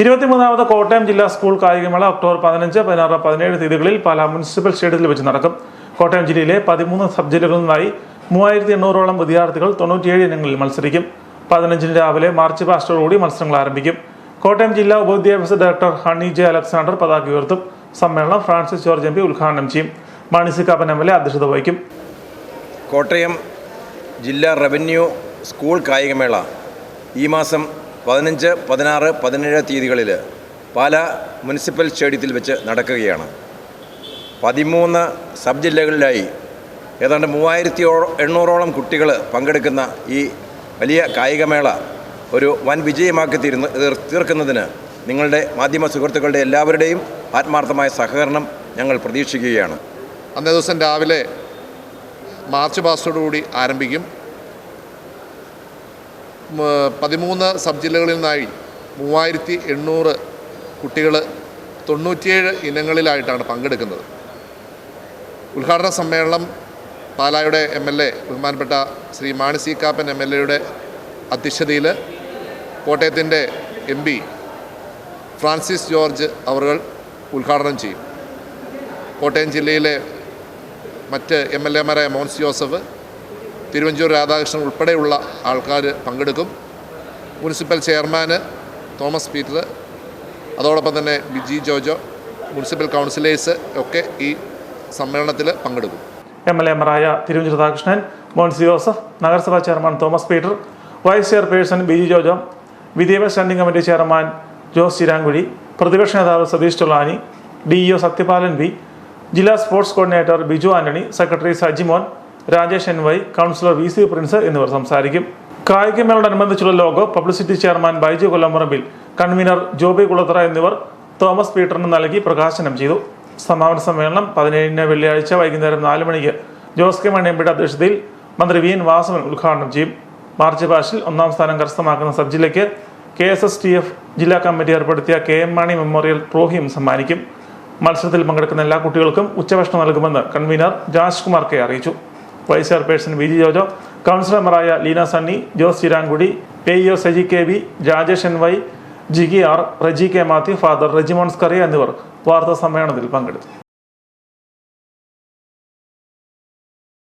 ഇരുപത്തിമൂന്നാമത് കോട്ടയം ജില്ലാ സ്കൂൾ കായികമേള ഒക്ടോബർ പതിനഞ്ച് പതിനാറ് പതിനേഴ് തീയതികളിൽ പാലാ മുനിസിപ്പൽ സ്റ്റേഡിയത്തിൽ വെച്ച് നടക്കും. കോട്ടയം ജില്ലയിലെ പതിമൂന്ന് സബ് ജില്ലകളിൽ നിന്നായി മൂവായിരത്തി എണ്ണൂറോളം വിദ്യാർത്ഥികൾ തൊണ്ണൂറ്റിയേഴ് ഇനങ്ങളിൽ മത്സരിക്കും. പതിനഞ്ചിന് രാവിലെ മാർച്ച് പാസ്റ്റോടുകൂടി മത്സരങ്ങൾ ആരംഭിക്കും. കോട്ടയം ജില്ലാ ഉപവിദ്യാഭ്യാസ ഡയറക്ടർ ഹണി ജെ അലക്സാണ്ടർ പതാക ഉയർത്തും. സമ്മേളനം ഫ്രാൻസിസ് ജോർജ് എം പി ഉദ്ഘാടനം ചെയ്യും. Mani Kappan M L A അധ്യക്ഷത വഹിക്കും. കോട്ടയം ജില്ലാ റവന്യൂ സ്കൂൾ കായികമേള ഈ മാസം പതിനഞ്ച് പതിനാറ് പതിനേഴ് തീയതികളിൽ പാലാ മുനിസിപ്പൽ സ്റ്റേഡിയത്തിൽ വെച്ച് നടക്കുകയാണ്. പതിമൂന്ന് സബ് ജില്ലകളിലായി ഏതാണ്ട് മൂവായിരത്തി എണ്ണൂറോളം കുട്ടികൾ പങ്കെടുക്കുന്ന ഈ വലിയ കായികമേള ഒരു വൻ വിജയമാക്കി തീരുന്ന തീർ- തീർക്കുന്നതിന് നിങ്ങളുടെ മാധ്യമ സുഹൃത്തുക്കളുടെ എല്ലാവരുടെയും ആത്മാർത്ഥമായ സഹകരണം ഞങ്ങൾ പ്രതീക്ഷിക്കുകയാണ്. അന്നേ ദിവസം രാവിലെ മാർച്ച് പാസ്റ്റോടുകൂടി ആരംഭിക്കും. പതിമൂന്ന് സബ് ജില്ലകളിൽ നിന്നായി മൂവായിരത്തി എണ്ണൂറ് കുട്ടികൾ തൊണ്ണൂറ്റിയേഴ് ഇനങ്ങളിലായിട്ടാണ് പങ്കെടുക്കുന്നത്. ഉദ്ഘാടന സമ്മേളനം പാലായുടെ എം എൽ എ ബഹുമാനപ്പെട്ട Shri Mani C Kappan M L എയുടെ അധ്യക്ഷതയിൽ കോട്ടയത്തിന്റെ എം പി ഫ്രാൻസിസ് ജോർജ് അവർ ഉദ്ഘാടനം ചെയ്യും. കോട്ടയം ജില്ലയിലെ മറ്റ് എം എൽ എമാരായ മോൻസ് ജോസഫ് തിരുവഞ്ചൂർ രാധാകൃഷ്ണൻ ഉൾപ്പെടെയുള്ള ആൾക്കാർ പങ്കെടുക്കും. മുനിസിപ്പൽ ചെയർമാൻ തോമസ് പീറ്റർ അതോടൊപ്പം തന്നെ ബിജി ജോജോ മുനിസിപ്പൽ കൗൺസിലേഴ്സ് ഒക്കെ ഈ സമ്മേളനത്തിൽ പങ്കെടുക്കും. എം എൽ എമാരായ തിരുവഞ്ചൂർ രാധാകൃഷ്ണൻ മോൻസി ജോസഫ് നഗരസഭാ chairman Thomas Peter vice chairperson B G Jojo വിദ്യാഭ്യാസ standing committee chairman Jose Chirankuzhi പ്രതിപക്ഷ നേതാവ് സതീഷ് തൊള്ളാനി ഡി സത്യപാലൻ വി ജില്ലാ sports coordinator Biju Antony secretary Sajimon Rajesh N Y councillor V C Prince എന്നിവർ സംസാരിക്കും. കായികമേളോടനുബന്ധിച്ചുള്ള logo publicity chairman Baiju Kollamparambil convener Joby Kulathara എന്നിവർ തോമസ് പീറ്ററിന് നൽകി പ്രകാശനം ചെയ്തു. സമാപന സമ്മേളനം പതിനേഴിന് വെള്ളിയാഴ്ച വൈകുന്നേരം നാല് മണിക്ക് ജോസ് കെ മണിയമ്പിയുടെ അധ്യക്ഷതയിൽ മന്ത്രി വി എൻ വാസവൻ ഉദ്ഘാടനം ചെയ്യും. മാർച്ച് പാഷിൽ ഒന്നാം സ്ഥാനം കരസ്ഥമാക്കുന്ന സബ് ജില്ലയ്ക്ക് K S S T F ജില്ലാ കമ്മിറ്റി ഏർപ്പെടുത്തിയ കെ എം മാണി മെമ്മോറിയൽ ട്രോഫിയും സമ്മാനിക്കും. മത്സരത്തിൽ പങ്കെടുക്കുന്ന എല്ലാ കുട്ടികൾക്കും ഉച്ചഭക്ഷണം നൽകുമെന്ന് കൺവീനർ രാജ്കുമാർ കെ അറിയിച്ചു. Vice chairperson V G Jojo കൗൺസിലർമാരായ ലീന സണ്ണി ജോസ് ചിരാൻകുടി പെ E O Saji K V Rajesh N Y Jiji R Reji K Mathew father Rejimons Kariya എന്നിവർ വാർത്താ സമ്മേളനത്തിൽ പങ്കെടുത്തു.